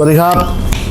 วัสดีครับ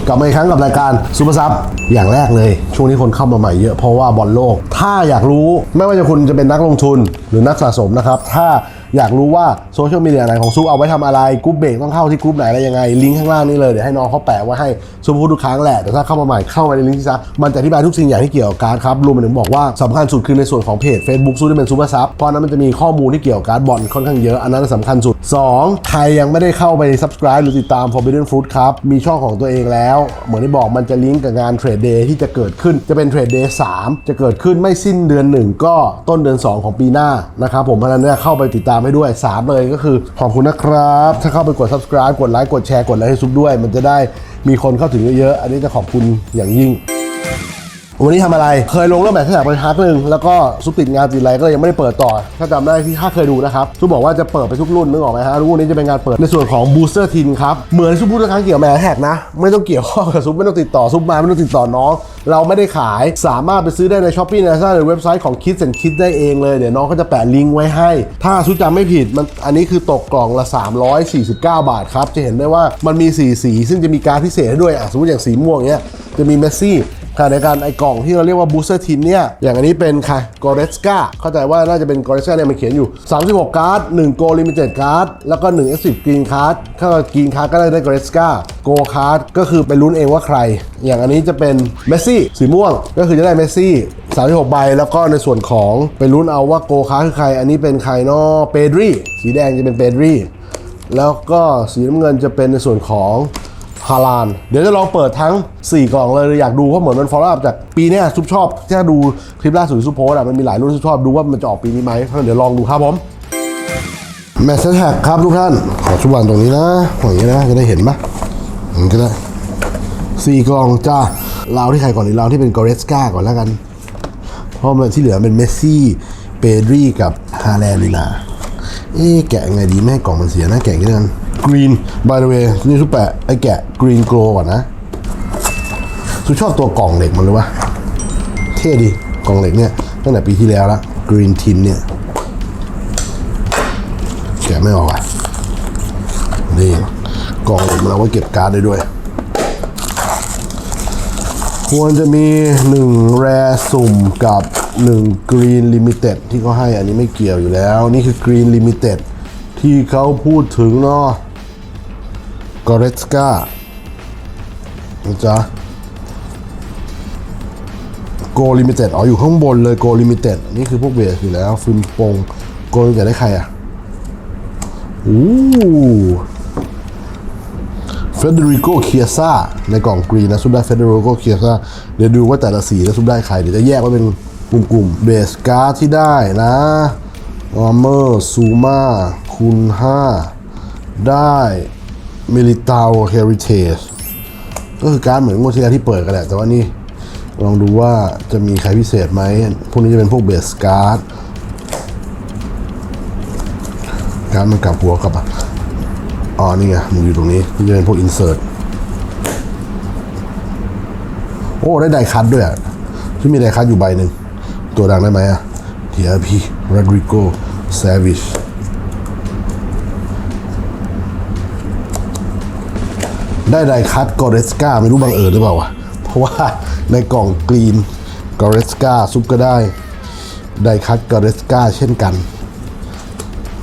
กลับมาอีกครั้งกับรายการซูเปอร์ซับอย่างแรกเลย ช่วงนี้คนเข้ามาใหม่เยอะเพราะว่าบอลโลก ถ้าอยากรู้ไม่ว่าจะคุณจะเป็นนักลงทุนหรือนักสะสมนะครับ ถ้า อยากรู้ว่าโซเชียลมีเดียไหนของซูเอาไว้ทำอะไรกรุ๊ปเบรกต้องเข้าที่กรุ๊ปไหนอะไรยังไงลิงก์ข้างล่างนี่เลยเดี๋ยวให้น้องเขาแปะไว้ให้ซูพูดทุกครั้งแหละแต่ถ้าเข้ามาใหม่เข้ามาในลิงก์ที่ซะมันจะอธิบายทุกสิ่งอย่างที่เกี่ยวกับการครับรวมไปถึงบอกว่าสำคัญสุดคือในส่วนของเพจ Facebook ซูที่เป็นซูเปอร์ซับเพราะนั้นมันจะมีข้อมูลที่เกี่ยวกับการบอลค่อนข้างเยอะอันนั้นสำคัญสุด 2. ใครยังไม่ได้เข้าไป subscribe หรือติดตาม Forbidden Fruit ครับมีช่องของตัวเองแล้ว เหมือนที่บอกมันจะลิงก์กับงานเทรดเดย์ที่จะเกิดขึ้นจะเป็นเทรดเดย์3จะเกิดขึ้นไม่สิ้นเดือน 1 ก็ต้นเดือน 2 ของปีหน้านะครับผมเพราะฉะนั้นเนี่ยเข้าไปติดตามให้ด้วย 3 เลยก็คือขอบคุณนะครับ ถ้าเข้าไปกด subscribe กดไลค์กดแชร์กดอะไรให้ซุปด้วย มันจะได้มีคนเข้าถึงเยอะๆอันนี้จะขอบคุณอย่างยิ่ง วันนี้ทำอะไร เคยลงเรื่องแบบแค่อยากไปทักหนึ่งแล้วก็ซุปติดงานติดอะไรก็เลยยังไม่ได้เปิดต่อ ถ้าจำได้ที่ถ้าเคยดูนะครับซุปบอกว่าจะเปิดไปทุกรุ่นนึกออกไหมฮะรุ่นนี้จะเป็นงานเปิดในส่วนของ booster tin ครับ เหมือนซุปพูดทุกครั้งเกี่ยวแมแท็กนะ ไม่ต้องเกี่ยวข้องกับซุปไม่ต้องติดต่อซุปมาไม่ต้องติดต่อน้อง เราไม่ได้ขายสามารถไปซื้อได้ในช้อปปี้ในซ่าหรือเว็บไซต์ของ Kids and Kids ได้เองเลยเดี๋ยวน้องก็จะแปะลิงก์ไว้ให้ ถ้าซุปจำไม่ผิดมันอันนี้คือตกกล่องละ 349 บาทครับจะเห็นได้ว่ามันมีสีสีซึ่งจะมีการพิเศษด้วยอะสมมติอย่างสีม่วงเนี้ยจะมีเมสซี่ ขณะในการไอกล่องที่เราเรียกว่าบูสเตอร์ทินเนี่ย อย่างอันนี้เป็นใค่ะกอเรสกาเข้าใจว่าน่าจะเป็นกอเรสกาเนี่ยมันเขียนอยู่ 36 การ์ด 1 โกลิมิเต็ดการ์ด แล้วก็1 X10 กรีนการ์ดถ้ากรีนการ์ดก็ได้ได้กอเรสกาโกการ์ดก็คือไปลุ้นเองว่าใคร อย่างอันนี้จะเป็นเมสซี่สีม่วงก็คือจะได้เมสซี่36ใบแล้วก็ในส่วนของไปลุ้นเอาว่าโกคาร์ดคือใคร อันนี้เป็นใครเนาะเปดรีสีแดงจะเป็นเปดรีแล้วก็สีน้ำเงินจะเป็นในส่วนของ ฮาลาน เดี๋ยวจะลองเปิดทั้ง 4 กล่องเลยอยากดูเพราะเหมือนมันฟอล l ์อัพจากปีนี้ซุปชอบถ้าดูคลิปล่าสุดซุปโพสอะมันมีหลายรุ่นซุปชอบดูว่ามันจะออกปีนี้ไหมเดี๋ยวลองดูครับผมแมสเซจแท็กครับทุกท่าน ขอชุบวางตรงนี้นะอย่างนี้นะ จะได้เห็นปะอย่างนี้ก็ได้สี่กล่องจ้าเราที่ใครก่อนดีเราที่เป็นกอเรสกาก่อนแล้วกัน เพราะมันที่เหลือเป็นเมสซี่ เปดรีกับฮาแลนดีนาเอ๊ะแกะไงดีไม่ให้กล่องมันเสียนะแก่งนี้แล้วกัน กรีน by the way นี่ทุกแปะไอ้แกะกรีนโกลก่อนนะสุชอบตัวกล่องเหล็กมันเลยวะเท่ดีกล่องเหล็กเนี่ยตั้งแต่ปีที่แล้วละกรีนทินเนี่ยแกะไม่ออกอะนี่กล่องเหล็กมันเอาไว้เก็บการ์ดได้ด้วย ควรจะมี 1 แรสุ่มกับ1 Green Limited ที่เขาให้อันนี้ไม่เกี่ยวอยู่แล้ว นี่คือ Green Limited ที่เขาพูดถึงเนาะ กอเรสกานะจ๊ะโกลิมิเต็ดอ๋ออยู่ข้างบนเลยโกลิมิเต็ดนี่คือพวกเบสอยู่แล้วฟิล์มปงโกลิมิเต็ดได้ใครอะอู้เฟเดริโกเคียซ่าในกล่องกรีนนะซุปได้เฟเดริโกเคียซ่าเดี๋ยวดูว่าแต่ละสีแล้วซุปได้ใคร เดี๋ยวจะแยกไว้เป็นกลุ่มๆเบสการ์ดที่ได้นะออมเมอร์ซูมาคูณ5ได้ มิลิตาวเฮริเทจก็คือการเหมือนงวดที่แล้วที่เปิดกันแหละ แต่ว่านี่ ลองดูว่าจะมีใครพิเศษไหม พวกนี้จะเป็นพวกเบสการ์ด การ์ดมันกลับหัวกลับอะอ๋อ นี่ไง มันอยู่ตรงนี้นี่จะเป็นพวกอินเสิร์ตโอ้ ได้ไดคัทด้วยอะที่มีไดคัทอยู่ใบหนึ่ง ตัวดังได้ไหมอะเทียพีโรดริโกเซวิช ได้ไดคัทกอเรสกาไม่รู้บังเอิญหรือเปล่าวะ เพราะว่าในกล่องกรีนกอเรสกาซุปก็ได้ ไดคัทกอเรสกาเช่นกัน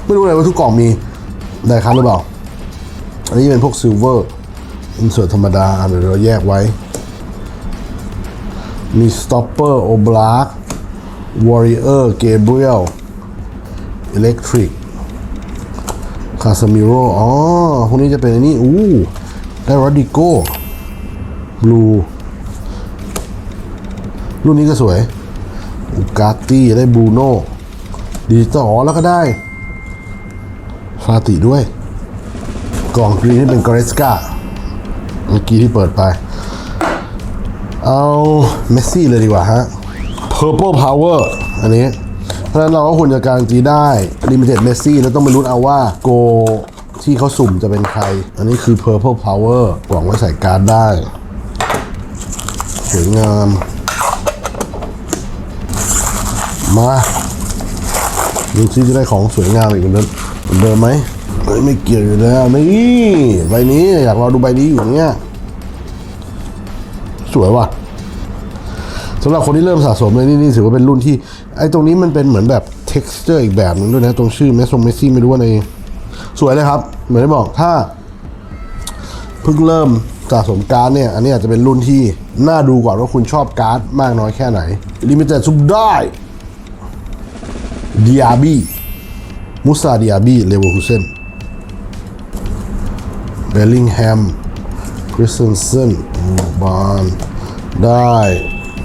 ไม่รู้เลยว่าทุกกล่องมีไดคัทหรือเปล่า อันนี้เป็นพวกซิลเวอร์อินเสิร์ตธรรมดาเดี๋ยวเราแยกไว้ มีสต็อปเปอร์โอบลาร์วอริเออร์เกเบรียลอิเล็กทริกคาสมิโรอ๋อพวกนี้จะเป็นอันนี้ อู้ ได้รอดิโก้บลูรุ่นนี้ก็สวยอุกาตี้ได้บูโน่ดิจิตอลอ๋อแล้วก็ได้ฟาติด้วย กล่องกรีนที่เป็นกอเรสกาเมื่อกี้ที่เปิดไป เอาเมสซี่เลยดีกว่าฮะ Purple Power อันนี้เพราะฉะนั้นเราก็ควรจะการันตีได้ Limited Messi แล้วต้องไปลุ้นเอาว่าโก ที่เขาสุ่มจะเป็นใคร อันนี้คือ Purple Power กล่องไว้ใส่การ์ดได้ สวยงาม มาดูซิจะได้ของสวยงามอีกเหมือนเดิมเหมือนเดิมไหมเฮ้ยไม่เกี่ยวอยู่แล้วนี่ใบนี้อยากรอดูใบนี้อยู่เนี่ยสวยว่ะสำหรับคนที่เริ่มสะสมเลยนี่นี่ถือว่าเป็นรุ่นที่ ไอ้ตรงนี้มันเป็นเหมือนแบบ texture อีกแบบหนึงด้วยนะ ตรงชื่อเมสซงเมซี่ไม่รู้ว่าใน สวยเลยครับ เหมือนที่บอกถ้าเพิ่งเริ่มสะสมการ์ดเนี่ย อันนี้อาจจะเป็นรุ่นที่ น่าดูกว่าว่าคุณชอบการ์ดมากน้อยแค่ไหนลิมิเต็ดซุปได้ดิอาบีมุซาดิอาบีเลเวอร์คูเซนเบลลิงแฮมคริสเซนเซนบานได้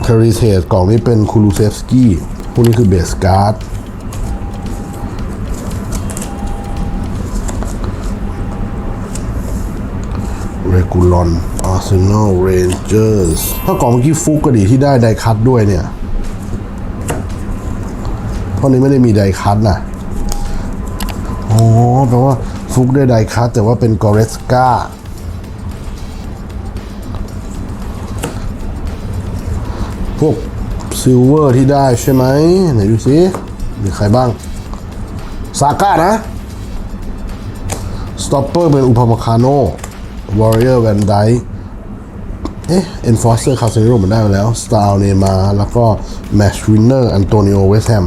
เทอริเทสกล่องนี้เป็นคูลูเซฟสกี้พวกนี้คือเบสการ์ด กูลอนอาร์เซนอลเรนเจอร์สถ้ากล่องเมื่อกี้ฟุกก็ดีที่ได้ไดคัตด้วยเนี่ยเพราะนี้ไม่ได้มีไดคัตนะอ๋อแปลว่าฟุกได้ไดคัตแต่ว่าเป็นกอเรสกาพวกซิลเวอร์ที่ได้ใช่ไหมไหนดูสิมีใครบ้าง ซาก้านะ สต็อปเปอร์เป็นอุปมาคาโน วอริเออร์แวนไดเอ๊ะเอ็นฟอร์เซอร์คาเซโรมันได้แล้วสตาร์เนมาแล้วก็แมชวินเนอร์อันโตนิโอเวสแฮม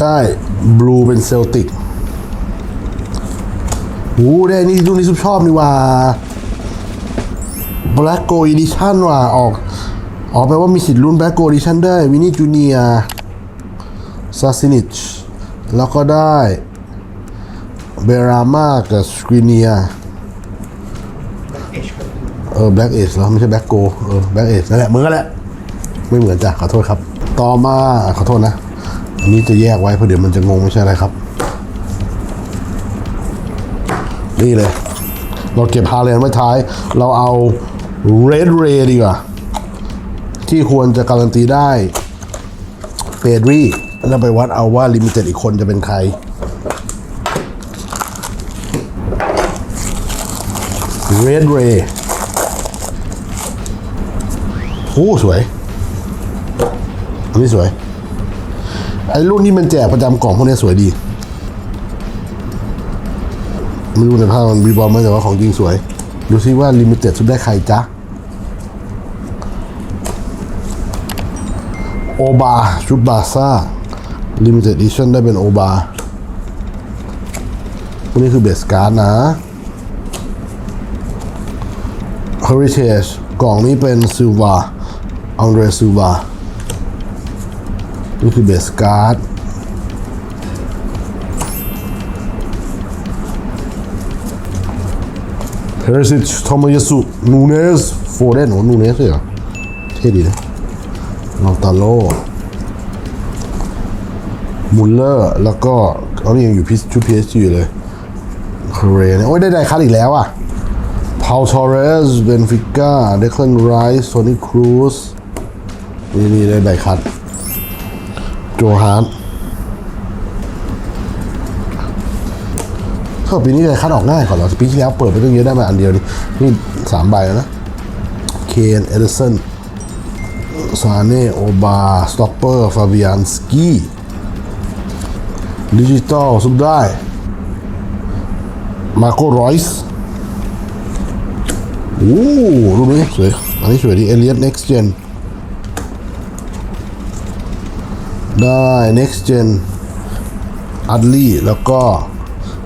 ได้บลูเป็นเซลติกหูได้นี่รุ่นนี้ซุปชอบนี่ว่า Black Go Edition ว่ะออก ออกแปลว่ามีสิทธิ์รุ่น Black Go Edition ได้วินนี่จูเนียซาซินิชแล้วก็ได้ เบรามากับสกรีเนียเออ Black Age แล้วไม่ใช่ Black Go เออ Black Age นั่นแหละเหมือนกันแหละ ไม่เหมือนจ้ะขอโทษครับ ต่อมาขอโทษนะอันนี้จะแยกไว้เพราะเดี๋ยวมันจะงงไม่ใช่อะไรครับ นี่เลย เราเก็บฮาเลนไว้ท้าย เราเอา Red Ray ดีกว่า ที่ควรจะการันตีได้เปดรี่แล้วไปวัดเอาว่าลิมิเต็ดอีกคนจะเป็นใคร Red Ray โอ้สวย อันนี้สวย ไอ้รุ่นที่มันแจกประจำกล่องพวกนี้สวยดี ไม่รู้ในภาพมันบีบอลไหมแต่ว่าของจริงสวย ดูซิว่าลิมิเต็ดสุดได้ใครจ๊ะ โอบาชุดบาซ่าลิมิเต็ดดิชั่นได้เป็นโอบาพวกนี้คือเบสการ์ดนะ Heritage กล่องนี้เป็นซิลวาอังเดรซิลวานี่คือเบสการ์ด Heritage ทอมายสุนูเนสโฟเดนโอ้นูเนสเลยเหรอเท่ดีนะลาตาโลมุลเลอร์ แล้วก็เขานี่ยังอยู่พิชุดพีเอสอยู่เลยเคเรเนี่ยโอ้ยได้ได้คัดอีกแล้วอะาวทอร์เรส เบนฟิก้า เดคลันไรส์โทนี่ครูซนี่นี่ได้ได้คัด โจฮาร์ดถ้าปีนี้ได้คัดออกง่ายก่อเหรอปีที่แล้วเปิดไปตั้งเยอะได้มาอันเดียวนี่นี่สามใบแล้วนะ เคน เอเดอร์สันซาเน่ โอบา สต็อปเปอร์ ฟาบิอันสกี้ ดิจิตอลสุดได้ มาโกรอยส์ โอ้รูปนี้สวย อันนี้สวยดีเอเลีย next gen ได้ next gen อัดลี่แล้วก็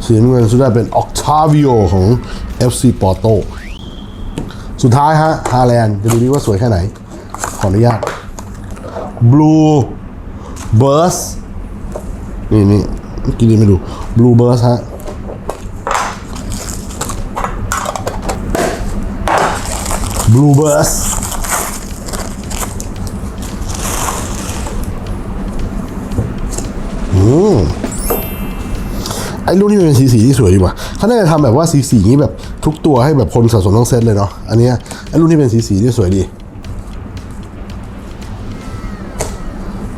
สีน้ำเงินสุดได้เป็นอ c ก a า i o ของ FC Porto สุดท้ายฮะฮาแลนด์จะดูดีว่าสวยแค่ไหน ขออนุญาต Blue Burst นี่นี่กี้นี่ไม่ดู Blue Burst ฮะ Blue Burst อืมไอ้รุ่นที่มันเป็นสีสีที่สวยดีว่ะเขาน่าจะทำแบบว่าสีสีนี้แบบทุกตัวให้แบบคนสะสมทั้งเซตเลยเนาะ อันนี้ไอ้รุ่นที่เป็นสีสีที่สวยดี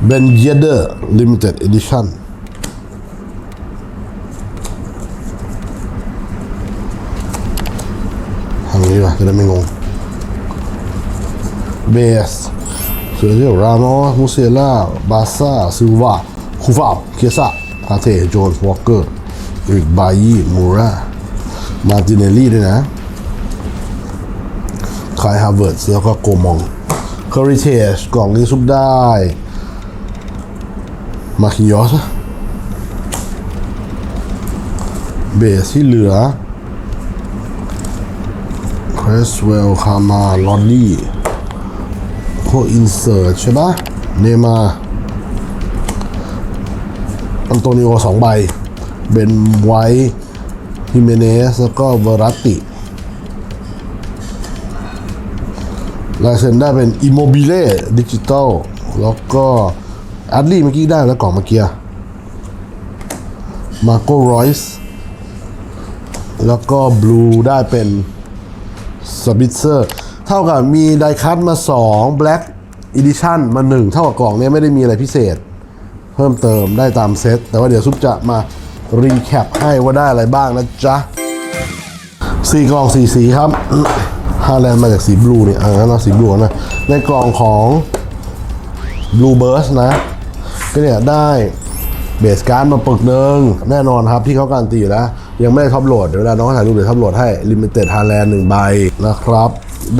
Ben Yedder Limited Edition ทำอย่างนี้ดีกว่าจะได้ไม่งง เบสเซอร์เจียรามอสมูเซล่าบาซ่าซิลวาคูฟาบเคซ่าพาเทโจนส์วอลเกอร์ริกบายีมูรามาติเนลลี่ด้วยนะคายฮาร์ v วิร์ดแล้วก็โกมองคอริเทชกล่องนี้ซุปได้มาคิยอสเบสที่เหลือครสเวลคามาลอดดี้ พวกอินเสิร์ตใช่ปะเนมาอันโตนิโอสองใบ เบนไวท์ฮิเมเนส แล้วก็เวรัติ ลายเซ็นได้เป็น Immobile Digital แล้วก็อัดลี่เมื่อกี้ได้แล้วกล่องเมื่อกี้มาโกรอยส์แล้วก็บลูได้เป็นสบิ t เซอร์ เท่ากับมีไดคัตมา 2 Black Edition มา 1 เท่ากับกล่องเนี้ยไม่ได้มีอะไรพิเศษ เพิ่มเติมได้ตามเซตแต่ว่าเดี๋ยวซุปจะมารีแคปให้ว่าได้อะไรบ้างนะจ๊ะสี่กล่องสี่สีครับฮาแลนด์มาจากสีบลูเนี่ยอ่างั้นเราสีบลูนะ ในกล่องของ Blue Burst นะ ก็เนี่ยได้เบสการ์ดมาปึกหนึ่งแน่นอนครับที่เขาการันตีอยู่แล้ว ยังไม่ได้ท็อปโหลด เดี๋ยวเวลาน้องถ่ายรูปเดี๋ยวท็อปโหลดให้ Limited Thailand หนึ่งใบนะครับ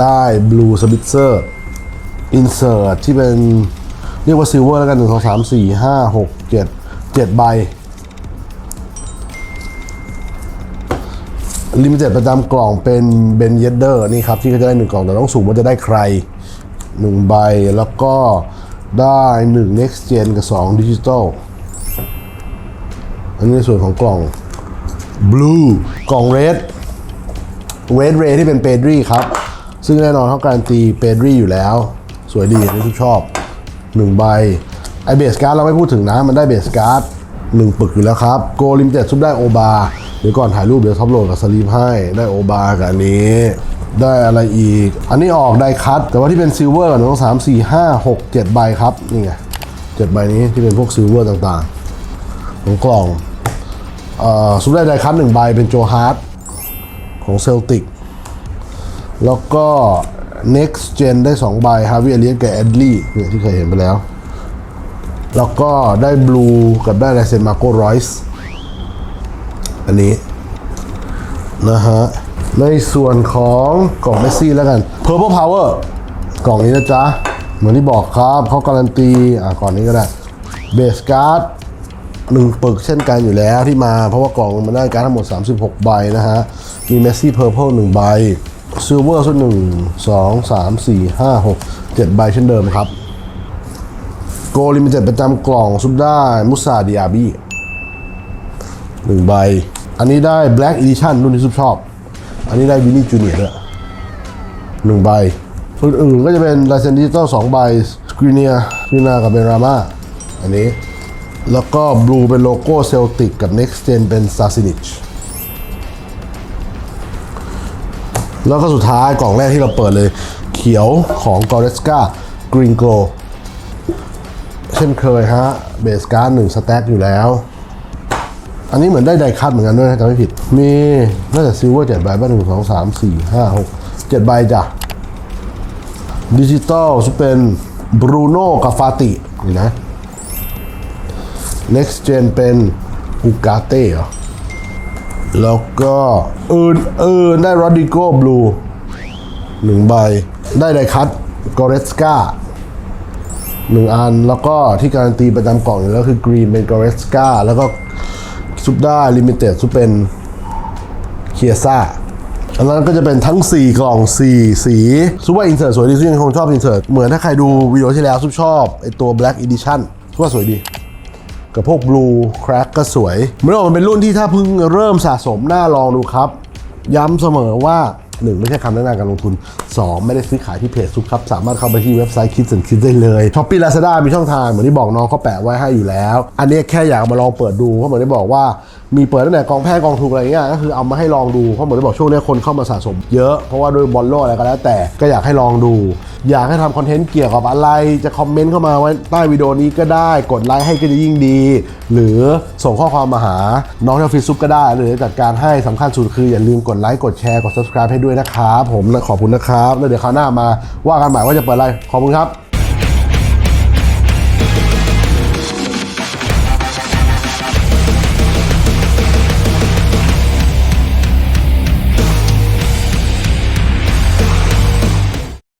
ได้ Blue Spitzer Insert ที่เป็นเรียกว่าซิลเวอร์แล้วกันหนึ่งสองสามสี่ห้าหกเจ็ดเจ็ดใบลิมิเต็ดประจำกล่องเป็นเบนเยเดอร์นี่ครับ ที่เขาจะได้หนึ่งกล่องแต่ต้องสูงว่าจะได้ใครหนึ่งใบแล้วก็ได้หนึ่ง next gen กับสองดิจิตอลอันนี้ในส่วนของกล่อง blue กล่อง red red ray ที่เป็นเปดรี่ครับ ซึ่งแน่นอนเขาการันตีเปดรี่อยู่แล้ว สวยดีอันนี้ทุกชอบหนึ่งใบไอเบสการ์ดเราไม่พูดถึงนะ มันได้เบสการ์ดหนึ่งปึกอยู่แล้วครับ โกลิมเต็ดซุปได้โอบาเดี๋ยวก่อนถ่ายรูปเดี๋ยวท็อปโหลดกับสลีปให้ได้โอบากับอันนี้ ได้อะไรอีก อันนี้ออกได้คัตแต่ว่าที่เป็นซิลเวอร์กับหนึ่งสองสามสี่ห้าหกเจ็ดใบครับ นี่ไงเจ็ดใบนี้ที่เป็นพวกซิลเวอร์ต่างๆ ของกล่องเอ่อซุปได้ไดคัตหนึ่งใบเป็นโจฮาร์ดของเซลติก แล้วก็ next gen ได้2ใบฮาวิเอเลียนกับแอดลี่เนี่ยที่เคยเห็นไปแล้ว แล้วก็ได้บลูกับได้ลายเซนมาโกรอยส์อันนี้ นะฮะ ในส่วนของกล่องเมสซี่แล้วกัน Purple Power กล่องนี้นะจ๊ะ เหมือนที่บอกครับเขาการันตี อะก่อนนี้ก็ได้เบสการ์ดหนึ่งปึกเช่นกันอยู่แล้วที่มา เพราะว่ากล่องมันได้การทั้งหมด 36 ใบนะฮะ มีเมสซี่เพอร์เพลหนึ่งใบ ซิลเวอร์สุดหนึ่งสองสามสี่ห้าหกเจ็ดใบเช่นเดิมครับ โกลิมิเต็ดประจำกล่องซุปได้มุซาดิอาบีหนึ่งใบ อันนี้ได้ Black Edition รุ่นที่ซุปชอบ อันนี้ได้วินนี่จูเนียร์ด้วยหนึ่งใบอื่นๆก็จะเป็นลายเซนดิจิตอลสองใบสกรีเนียสกรีนากับเบนรามาอันนี้ แล้วก็บลูเป็นโลโก้เซลติกกับ Next Gen เป็นซาซินิช แล้วก็สุดท้ายกล่องแรกที่เราเปิดเลย เขียวของ g o r e s c a Green Glow เช่นเคยฮะเบสการ์ดหนึ่งสแต็กอยู่แล้ว อันนี้เหมือนได้ไดคัตเหมือนกันด้วยนะจำไม่ผิด มีน่าจะซิลเวอร์เจ็ดใบบ้างหนึ่งสองสามสี่ห้าหกเจ็ดใบจ้ะดิจิตอลจะเป็นบรูโน่กับฟาตินี่นะ next gen เป็นอูกาเต้เหรอ แล้วก็อื่นอื่นได้รอดิโก้บลูหนึ่งใบ ได้ไดคัตกอเรสกาหนึ่งอัน แล้วก็ที่การันตีประจำกล่องอยู่แล้วคือกรีนเป็นกอเรสกาแล้วก็ซุปได้ลิมิเต็ดซุปเป็นเคียซ่าอันนั้นก็จะเป็นทั้ง 4 กล่อง 4 สีซุปว่าอินเสิร์ตสวยดีซุปยังคงชอบอินเสิร์ตเหมือนถ้าใครดูวิดีโอที่แล้วซุปชอบไอตัว Black Edition ซุปว่าสวยดี กับพวก Blue Crack ก็สวยมันบอกมันเป็นรุ่นที่ถ้าเพิ่งเริ่มสะสมน่าลองดูครับ ย้ำเสมอว่า 1 ไม่ใช่คำแนะนำการลงทุน 2 ไม่ได้ซื้อขายที่เพจซุปครับ สามารถเข้าไปที่เว็บไซต์คิดสันคิดได้เลยช้อปปี้ลาซาด้ามีช่องทางเหมือนที่บอกน้องเขาแปะไว้ให้อยู่แล้ว อันนี้แค่อยากมาลองเปิดดูเพราะเหมือนที่บอกว่ามีเปิดตั้งแต่กองแพ้กองถูกอะไรเงี้ยก็คือเอามาให้ลองดูเพราะเหมือนที่บอกช่วงนี้คนเข้ามาสะสมเยอะเพราะว่าด้วยบอลโลกอะไรก็แล้ว แต่ก็อยากให้ลองดู อยากให้ทำคอนเทนต์เกี่ยวกับอะไรจะคอมเมนต์เข้ามาไว้ใต้วิดีโอนี้ก็ได้กดไลค์ให้ก็จะยิ่งดี หรือส่งข้อความมาหาน้องเที่ออฟฟิศซุปก็ได้ หรือจัดการให้สำคัญสุดคืออย่าลืมกดไลค์กดแชร์กด subscribe ให้ด้วยนะครับผมขอบคุณนะครับแล้วเดี๋ยวคราวหน้ามาว่ากันใหม่ว่าจะเปิดอะไรขอบคุณครับ